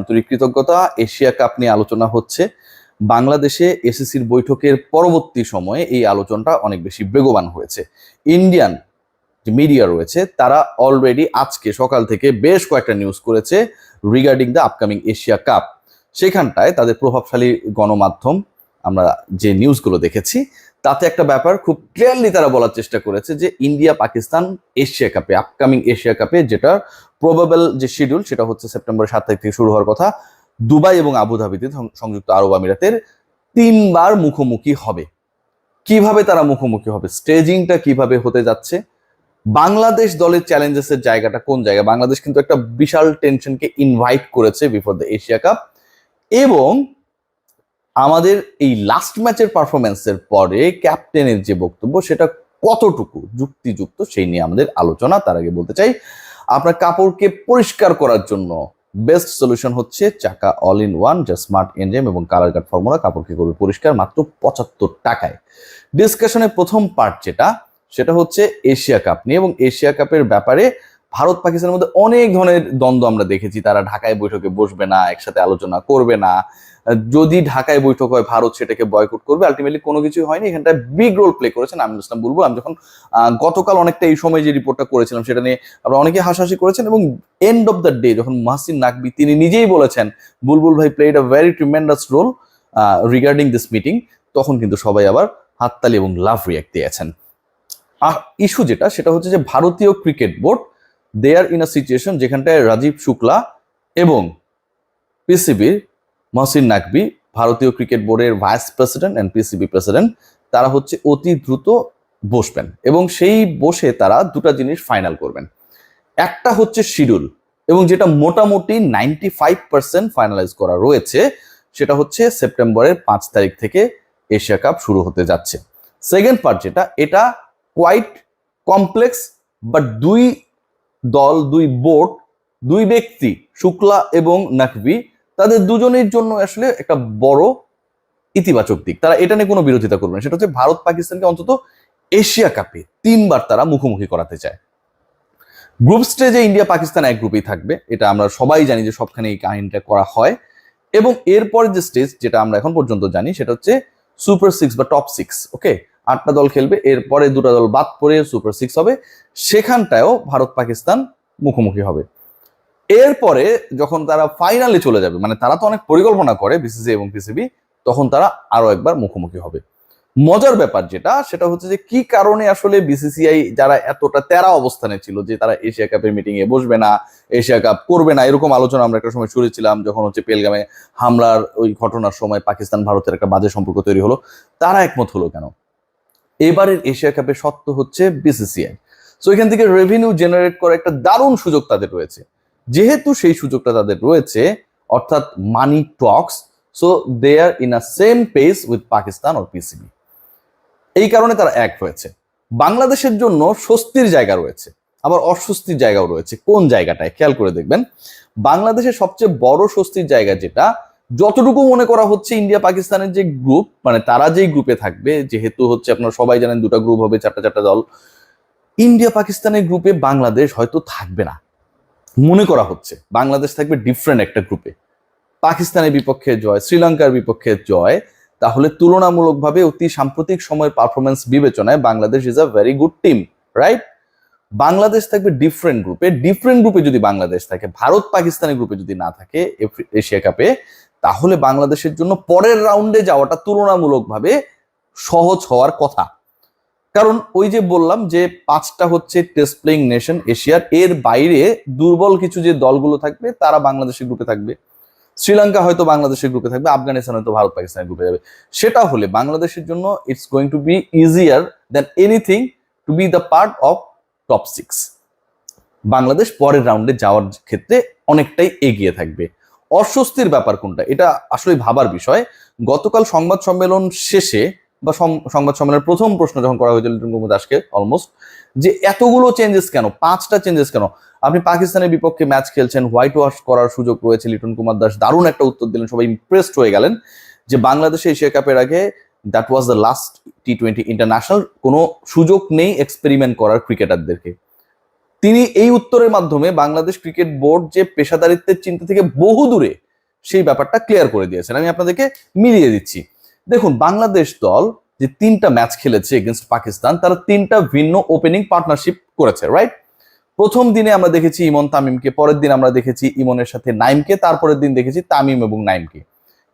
আন্তরিক কৃতজ্ঞতা। Asia cup নিয়ে আলোচনা হচ্ছে। বাংলাদেশে এসএসসির বৈঠকের পরবর্তী সময়ে এই আলোচনাটা অনেক বেশি বেগবান হয়েছে। ইন্ডিয়ান যে মিডিয়া রয়েছে, তারা অলরেডি আজকে সকাল থেকে বেশ কয়েকটা নিউজ করেছে regarding the upcoming Asia Cup. সেখানটায় তাদের প্রভাবশালী গণমাধ্যম, আমরা যে নিউজগুলো দেখেছি, তাতে একটা ব্যাপার খুব ক্লিয়ারলি তারা বলার চেষ্টা করেছে যে ইন্ডিয়া পাকিস্তান এশিয়া কাপে আপকামিং এশিয়া কাপে যেটা প্রবাবল যে শিডিউল সেটা হচ্ছে সেপ্টেম্বর সাত তারিখ থেকে শুরু হওয়ার কথা, দুবাই এবং আবুধাবিতে সংযুক্ত আরব আমিরাতের তিনবার মুখোমুখি হবে। কীভাবে তারা মুখোমুখি হবে? স্টেজিংটা কীভাবে হতে যাচ্ছে? বাংলাদেশ দলের চ্যালেঞ্জেসের জায়গাটা কোন জায়গা বাংলাদেশ কিন্তু একটা বিশাল টেনশনকে ইনভাইট করেছে বিফোর দ্য এশিয়া কাপ এবং আমাদের এই লাস্ট ম্যাচের পারফরমেন্সের পরে ক্যাপ্টেনের যে বক্তব্য, সেটা কতটুকু যুক্তিযুক্ত সেই নিয়ে আমাদের আলোচনা। তার আগে বলতে চাই আপনার কাপড়কে পরিষ্কার করার জন্য। বেস্ট সলিউশন হচ্ছে চাকা অল ইন ওয়ান যা স্মার্ট এনজেম এবং কালার কাট ফর্মুলা কাপড়কে করবে পরিষ্কার মাত্র পঁচাত্তর টাকায়। ডিসকাশনের প্রথম পার্ট যেটা, সেটা হচ্ছে এশিয়া কাপ নিয়ে এবং এশিয়া কাপের ব্যাপারে ভারত, পাকিস্তানের মধ্যে অনেক ধরনের দ্বন্দ্ব আমরা দেখেছি। তারা ঢাকায় বৈঠকে বসবে না, একসাথে আলোচনা করবে না। যদি ঢাকায় বৈঠক হয়, ভারত সেটাকে বয়কট করবে। আলটিমেটলি কোনো কিছুই হয়নি। এখানটা বিগ রোল প্লে করেছেন আমি ইসলাম বলব আমি যখন গতকাল অনেকটা এই সময় যে রিপোর্টটা করেছিলাম, সেটা নিয়ে আপনারা অনেকে হাসাহাসি করেছেন এবং এন্ড অফ দ্য ডে যখন মাহসিন নাকবি তিনি নিজেই বলেছেন, বুলবুল ভাই played a very tremendous role regarding this meeting তখন কিন্তু সবাই আবার হাততালি এবং লাভ রিয়াক্ট দিয়েছেন। আর ইস্যু যেটা, সেটা হচ্ছে যে ভারতীয় cricket board they are in a situation যেখানটায় রাজীব শুক্লা এবং পিসিবির মহসিন নাকবি ভারতীয় ক্রিকেট বোর্ডের vice president and PCB president, তারা হচ্ছে অতি দ্রুত বসবেন এবং সেই বসে তারা দুটা জিনিস ফাইনাল করবেন। একটা হচ্ছে শিডিউল এবং যেটা মোটামুটি নাইনটি ফাইভ পার্সেন্ট ফাইনালাইজ করা রয়েছে, সেটা হচ্ছে সেপ্টেম্বরের পাঁচ তারিখ থেকে এশিয়া কাপ শুরু হতে যাচ্ছে। সেকেন্ড পার্ট যেটা, এটা কোয়াইট কমপ্লেক্স বাট দুই দল, দুই বোট, দুই ব্যক্তি, শুক্লা এবং নাকভি, তাদের দুজনের জন্য আসলে একটা বড় ইতিবাচক দিক। তারা এটা নিয়ে কোনো বিরোধিতা করবে না। সেটা হচ্ছে ভারত পাকিস্তানকে অন্তত এশিয়া কাপে তিনবার তারা মুখোমুখি করাতে চায়। গ্রুপ স্টেজে ইন্ডিয়া পাকিস্তান এক গ্রুপেই থাকবে। এটা আমরা সবাই জানি যে সবখানে এই কাহিনীটা করা হয়। এবং এরপরে যে স্টেজ যেটা আমরা এখন পর্যন্ত জানি, সেটা হচ্ছে সুপার সিক্স বা টপ সিক্স ওকে আটটা দল খেলবে, এরপরে দুটা দল বাদ পড়ে সুপার সিক্স হবে, সেখানটায়ও ভারত পাকিস্তান মুখোমুখি হবে। এরপরে যখন তারা ফাইনালে চলে যাবে মানে তারা তো অনেক পরিকল্পনা করে বিসিসি এবং পিসিবি তখন তারা আরও একবার মুখোমুখি হবে। মজার ব্যাপার যেটা, সেটা হচ্ছে যে কি কারণে আসলে বিসিসিআই যারা এতটা তেরা অবস্থানে ছিল যে তারা এশিয়া কাপের মিটিং এ বসবে না, এশিয়া কাপ করবে না, এরকম আলোচনা আমরা একটা সময় শুনেছিলাম যখন হচ্ছে পেলগামে হামলার ওই ঘটনার সময় পাকিস্তান ভারতের একটা বাজে সম্পর্ক তৈরি হলো, তারা একমত হলো কেন? এবারের এশিয়া কাপের সত্য হচ্ছে বিসিসিআই সো এখান থেকে রেভিনিউ জেনারেট করার একটা দারুণ সুযোগ তাদের রয়েছে। যেহেতু সেই সুযোগটা তাদের রয়েছে, অর্থাৎ money talks so they are in a same pace with Pakistan O PCB এই কারণে তারা এক হয়েছে। বাংলাদেশের জন্য স্বস্তির জায়গা রয়েছে। আবার অস্বস্তির জায়গাও রয়েছে। কোন জায়গাটায়? খেয়াল করে দেখবেন। বাংলাদেশের সবচেয়ে বড় স্বস্তির জায়গা যেটা যতটুকু মনে করা হচ্ছে ইন্ডিয়া পাকিস্তানের যে গ্রুপ মানে তারা যেই গ্রুপে থাকবে, যেহেতু হচ্ছে আপনারা সবাই জানেন দুটো গ্রুপ হবে, চারটা চারটা দল ইন্ডিয়া পাকিস্তানের গ্রুপে বাংলাদেশ হয়তো থাকবে না। মনে করা হচ্ছে, বাংলাদেশ থাকবে ডিফারেন্ট একটা গ্রুপে পাকিস্তানের বিপক্ষে জয়, শ্রীলঙ্কার বিপক্ষে জয়, তাহলে তুলনামূলকভাবে অতি সাম্প্রতিক সময়ের পারফরমেন্স বিবেচনায় Bangladesh is a very good team right Bangladesh থাকবে ডিফারেন্ট গ্রুপে ডিফারেন্ট গ্রুপে যদি বাংলাদেশ থাকে ভারত পাকিস্তানের গ্রুপে যদি না থাকে এশিয়া কাপে তাহলে বাংলাদেশের জন্য পরের রাউন্ডে যাওয়াটা তুলনামূলকভাবে সহজ হওয়ার কথা। কারণ ওই যে বললাম যে পাঁচটা হচ্ছে টেস্ট প্লেইং নেশন এশিয়ার এর বাইরে দুর্বল কিছু যে দলগুলো থাকবে, তারা বাংলাদেশের গ্রুপে থাকবে। শ্রীলঙ্কা হয়তো বাংলাদেশের গ্রুপে থাকবে, আফগানিস্তান হয়তো ভারত পাকিস্তানের গ্রুপে যাবে। সেটা হলে বাংলাদেশের জন্য it's going to be easier than anything to be the part of top six Bangladesh পরের রাউন্ডে যাওয়ার ক্ষেত্রে অনেকটাই এগিয়ে থাকবে। অস্বস্তির ব্যাপার কোনটা? এটা আসলে ভাবার বিষয়। গতকাল সংবাদ সম্মেলন শেষে বা সংবাদ সম্মেলনের প্রথম প্রশ্ন যখন করা হয়েছিল লিটন কুমার দাসকে অলমোস্ট যে এতগুলো চেঞ্জেস কেন? পাঁচটা চেঞ্জেস কেন? আপনি পাকিস্তানের বিপক্ষে ম্যাচ খেলছেন হোয়াইট ওয়াশ করার সুযোগ রয়েছে লিটন কুমার দাস। দারুণ একটা উত্তর দিলেন, সবাই ইমপ্রেসড হয়ে গেলেন যে বাংলাদেশে এশিয়া কাপের আগে that was the last T twenty international কোনো সুযোগ নেই এক্সপেরিমেন্ট করার ক্রিকেটারদেরকে তিনি এই উত্তরের মাধ্যমে বাংলাদেশ ক্রিকেট বোর্ড যে পেশাদারিত্বের চিন্তা থেকে বহু দূরে সেই ব্যাপারটা ক্লিয়ার করে দিয়েছেন। আমি আপনাদেরকে মিলিয়ে দিচ্ছি। দেখুন, বাংলাদেশ দল যে তিনটা ম্যাচ খেলেছে এগেনস্ট পাকিস্তান, তারা তিনটা ভিন্ন ওপেনিং পার্টনারশিপ করেছে রাইট প্রথম দিনে আমরা দেখেছি ইমন তামিমকে, পরের দিন আমরা দেখেছি ইমনের সাথে নাইমকে, তারপরের দিন দেখেছি তামিম এবং নাইমকে।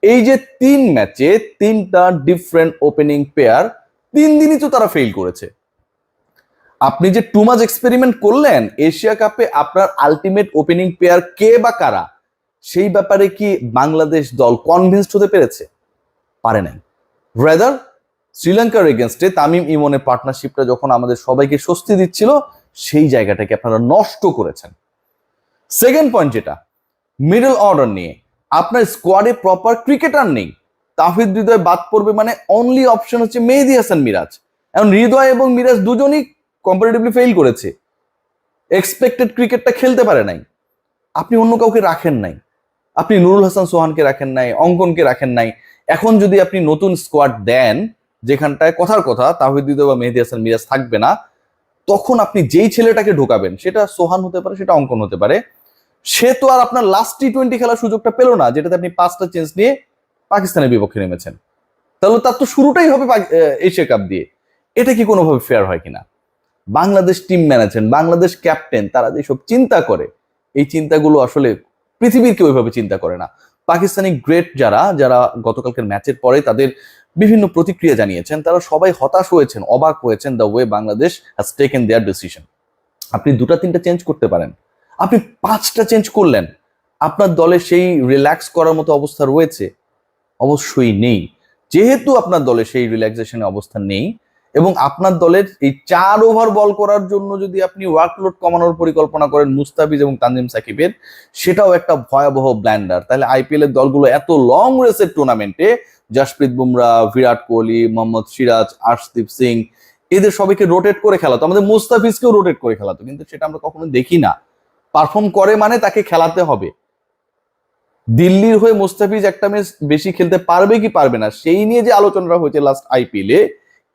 এই যে তিন ম্যাচে তিনটা ডিফারেন্ট ওপেনিং পেয়ার তিন দিনই তো তারা ফেল করেছে। আপনি যে টু মাচ এক্সপেরিমেন্ট করলেন এশিয়া কাপে আপনার আলটিমেট ওপেনিং প্লেয়ার কে বা কারা? সেই ব্যাপারে কি বাংলাদেশ দল কনভিন্সড হতে পেরেছে? পারে নাই। রেদার শ্রীলঙ্কার এগেনস্টে তামিম ইমনের পার্টনারশিপটা যখন আমাদের সবাইকে স্বস্তি দিচ্ছিল, সেই জায়গাটাকে আপনারা নষ্ট করেছেন। সেকেন্ড পয়েন্ট যেটা মিডল অর্ডার নিয়ে, আপনার স্কোয়াডে প্রপার ক্রিকেটার নেই। তাহিদ হৃদয় বাদ পড়বে মানে অনলি অপশন হচ্ছে মেহেদি হাসান মিরাজ। এখন হৃদয় এবং মিরাজ দুজনই কম্পারেটিভলি ফেল করেছে এক্সপেক্টেড ক্রিকেটটা খেলতে পারে নাই, আপনি অন্য কাউকে রাখেন নাই, আপনি নুরুল হাসান সোহানকে রাখেন নাই, অঙ্কনকে রাখেন নাই, এখন যদি আপনি নতুন স্কোয়াড দেন, যেখানটায় কথার কথা, তাহিদ হৃদয় বা মেহেদি হাসান, মিরাজ থাকবে না, তখন আপনি যেই ছেলেটাকে ঢোকাবেন, সেটা সোহান হতে পারে, সেটা অঙ্কন হতে পারে, সে তো আর আপনার লাস্ট টি টোয়েন্টি খেলার সুযোগটা পেল না, যেটাতে আপনি পাঁচটা চেঞ্জ নিয়ে পাকিস্তানের বিপক্ষে নেমেছেন। তাহলে তার তো শুরুটাই হবে এশিয়া কাপ দিয়ে, এটা কি কোনোভাবে ফেয়ার হয় কিনা? Bangladesh team management Bangladesh captain তারা যেসব চিন্তা করে, এই চিন্তাগুলো আসলে পৃথিবীর কেউ ওইভাবে চিন্তা করে না। পাকিস্তানি গ্রেট যারা যারা গতকালকের ম্যাচের পরে তাদের বিভিন্ন প্রতিক্রিয়া জানিয়েছেন, তারা সবাই হতাশ হয়েছেন, অবাক হয়েছেন the way Bangladesh has taken their decision আপনি দুটা, তিনটা চেঞ্জ করতে পারেন। আপনি পাঁচটা চেঞ্জ করলেন। আপনার দলে সেই রিল্যাক্স করার মতো অবস্থা রয়েছে? অবশ্যই নেই। যেহেতু আপনার দলে সেই রিল্যাক্সেশনের অবস্থা নেই এবং আপনার দলের এই চার ওভার বল করার জন্য যদি আপনি ওয়ার্কলোড কমানোর পরিকল্পনা করেন মুস্তাফিজ এবং তানজিম সাকিবের, সেটাও একটা ভয়াবহ ব্ল্যান্ডার। তাহলে আইপিএল এর দলগুলো এত লং রেসের টুর্নামেন্টে জাসপ্রীত বুমরা, বিরাট কোহলি, মোহাম্মদ সিরাজ, আর্শদীপ সিং, এদের সবাইকে রোটেট করে খেলাতো। আমাদের মুস্তাফিজকেও রোটেট করে খেলাতো, কিন্তু সেটা আমরা কখনো দেখি না। পারফর্ম করে মানে তাকে খেলাতে হবে। দিল্লির হয়ে মুস্তাফিজ একটা ম্যাচ বেশি খেলতে পারবে কি পারবে না, সেই নিয়ে যে আলোচনাটা হয়েছে লাস্ট আইপিএল এ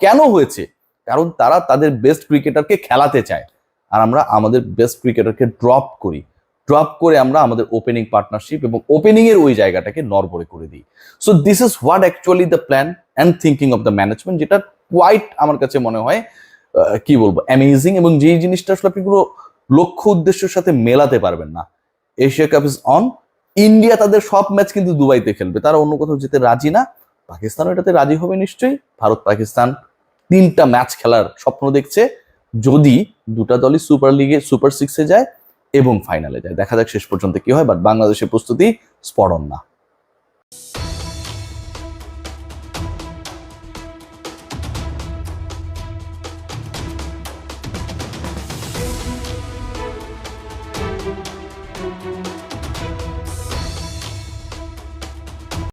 কেন হয়েছে? কারণ তারা তাদের বেস্ট ক্রিকেটারকে খেলাতে চায়। আর আমরা আমাদের বেস্ট ক্রিকেটারকে ড্রপ করি। ড্রপ করে আমরা আমাদের ওপেনিং পার্টনারশিপ এবং ওপেনিং এর ওই জায়গাটাকে নরবরে করে দিই। So this is what actually the plan and thinking of the management যেটা কোয়াইট আমার কাছে মনে হয় কি বলব অ্যামেজিং এবং যেই জিনিসটা আসলে আপনি কোনো লক্ষ্য উদ্দেশ্যের সাথে মেলাতে পারবেন না। Asia Cup is on India তাদের সব ম্যাচ কিন্তু দুবাইতে খেলবে। তারা অন্য কোথাও যেতে রাজি না। পাকিস্তানও এটাতে রাজি হবে নিশ্চয়ই। ভারত পাকিস্তান তিনটা ম্যাচ খেলার স্বপ্ন দেখছে, যদি দুটা দলই সুপার লিগে সুপার সিক্সে যায় এবং ফাইনালে যায়। দেখা যাক শেষ পর্যন্ত কি হয় বাট বাংলাদেশের প্রস্তুতি স্পরণ না।